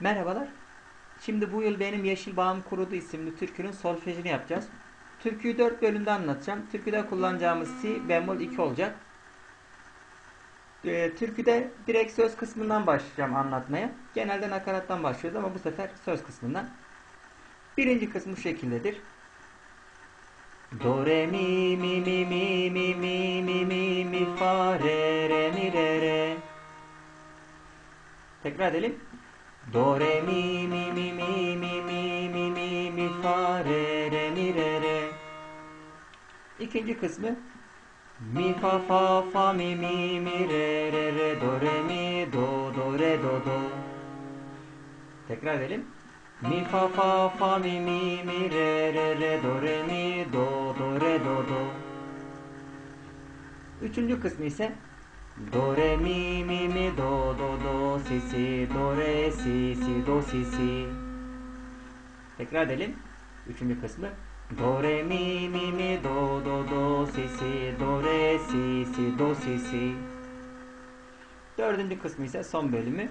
Merhabalar. Şimdi bu yıl benim Yeşil Bağım Kurudu isimli türkünün solfejini yapacağız. Türküyü 4 bölümde anlatacağım. Türküde kullanacağımız si bemol 2 olacak. Ee, türküde direkt söz kısmından başlayacağım anlatmaya. Genelde nakarattan başlıyoruz ama bu sefer söz kısmından. Birinci kısmı şekildedir. Do re mi mi mi mi mi mi mi mi mi fa re re mi re re. Tekrar edelim. Do re mi mi mi mi mi mi mi mi mi fa re re mi re re. İkinci kısmı mi fa fa fa mi mi mi re re re do re mi do do re do do. Tekrar edelim. Mi fa fa fa mi mi mi re re re do re mi do do re do do. Üçüncü kısmı ise Do re mi mi mi do do do si si do re do si si. Tekrar edelim. Üçüncü kısmı. Do re mi mi mi do do do si si do re si si do si si. Dördüncü kısmı ise son bölümü.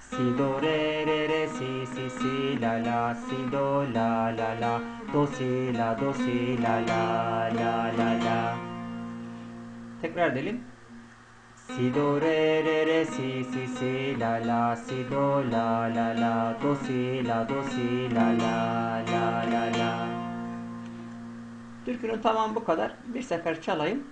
Si do re re re si si si la la si do la la la do si la do si la la la la la. Tekrar edelim. Si do re re re si si si la la si do la la la do si la do si la la la la la. Türkünün tamamı bu kadar. Bir sefer çalayım.